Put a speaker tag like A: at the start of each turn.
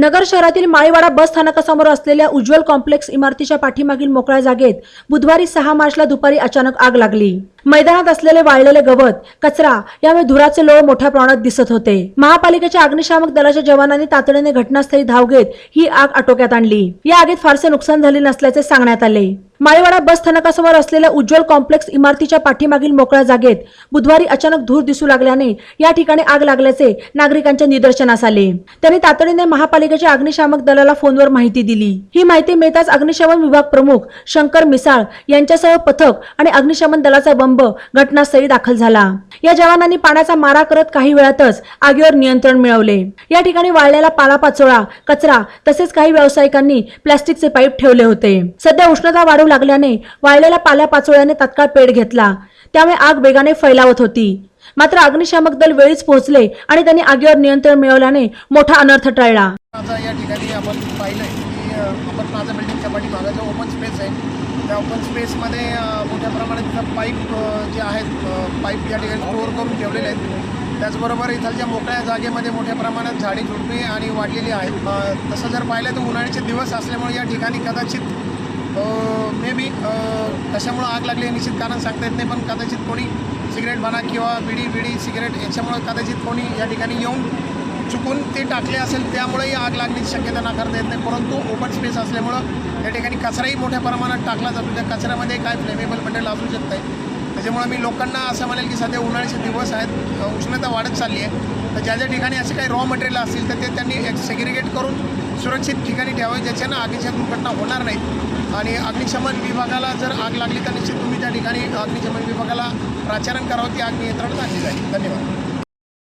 A: नगर शहरातील माळीवाडा बस स्थानकासमोर असलेल्या उज्ज्वल कॉम्प्लेक्स इमारतीच्या पाठीमागील मोकळ्या जागेत बुधवारी सहा मार्चला दुपारी अचानक आग लागली. मैदानात असलेले वाळलेले गवत कचरा यामुळे धुराचे लोळ मोठ्या प्रमाणात दिसत होते. महापालिकेच्या अग्निशामक दलाच्या जवानांनी तातडीने घटनास्थळी धाव घेत ही आग आटोक्यात आणली. या आगीत फारसे नुकसान झाले नसल्याचे सांगण्यात आले. माळीवाडा बस स्थानकासमोर असलेल्या उज्ज्वल कॉम्प्लेक्स इमारतीच्या पाठीमागील मोकळ्या जागेत बुधवारी अचानक धूर दिसू लागल्याने या ठिकाणी आग लागल्याचे नागरिकांच्या निदर्शनास आले. त्यांनी तातडीने महापालिकेच्या अग्निशामक दलाला फोनवर माहिती दिली. ही माहिती मिळताच अग्निशमन विभाग प्रमुख शंकर मिसाळ यांच्यासह पथक आणि अग्निशमन दलाचा बंब घटनास्थळी दाखल झाला. या जवानांनी पाण्याचा मारा करत काही वेळातच आगीवर नियंत्रण मिळवले. या ठिकाणी वाळलेला पालापाचोळा कचरा तसेच काही व्यावसायिकांनी प्लास्टिकचे पाईप ठेवले होते. सध्या उष्णता वाढू लागल्याने वाळलेल्या पाल्यापाचोळ्याने तात्काळ पेट घेतला. त्यामुळे आग वेगाने फैलावत होती. मात्र अग्निशामक दल वेळीच पोहोचले आणि त्यांनी आगीवर नियंत्रण मिळवल्याने मोठा अनर्थ टळला.
B: या ठिकाणी आपण पाहिलंय की आपण प्लाझा बिल्डिंगच्या पाठीमागं भागाचा ओपन स्पेस आहे त्या ओपन स्पेसमध्ये मोठ्या प्रमाणात इथं पाईप जे आहेत पाईप या ठिकाणी स्टोअर करून ठेवलेले आहेत. त्याचबरोबर इथलच्या मोकळ्या जागेमध्ये मोठ्या प्रमाणात झाडी झुडपी आणि वाढलेली आहेत. तसं जर पाहिलं तर उन्हाळ्याचे दिवस असल्यामुळे या ठिकाणी कदाचित मे बी कशामुळं आग लागली हे निश्चित कारण सांगता येत नाही पण कदाचित कोणी सिगरेट म्हणा किंवा बिडी बिडी सिगरेट याच्यामुळं कदाचित कोणी या ठिकाणी येऊन चुकून ते टाकले असेल त्यामुळेही आग लागण्याची शक्यता नाकारता येत नाही. परंतु ओपन स्पेस असल्यामुळं या ठिकाणी कचराही मोठ्या प्रमाणात टाकला जातो. त्या कचऱ्यामध्ये काय फ्लेमेबल मटेरियल असू शकतं आहे त्याच्यामुळे मी लोकांना असं म्हणेल की सध्या उन्हाळ्याचे दिवस आहेत. उष्णता वाढत चालली आहे. तर ज्या ज्या ठिकाणी असे काही रॉ मटेरियल असतील तर ते त्यांनी सेग्रिगेट करून सुरक्षित ठिकाणी ठेवावे ज्याच्यानं आगीच्या दुर्घटना होणार नाहीत. आणि अग्निशमन विभागाला जर आग लागली तर निश्चित तुम्ही त्या ठिकाणी अग्निशमन विभागाला प्राचारण करावं. ती आग नियंत्रणात आणली जाईल. धन्यवाद.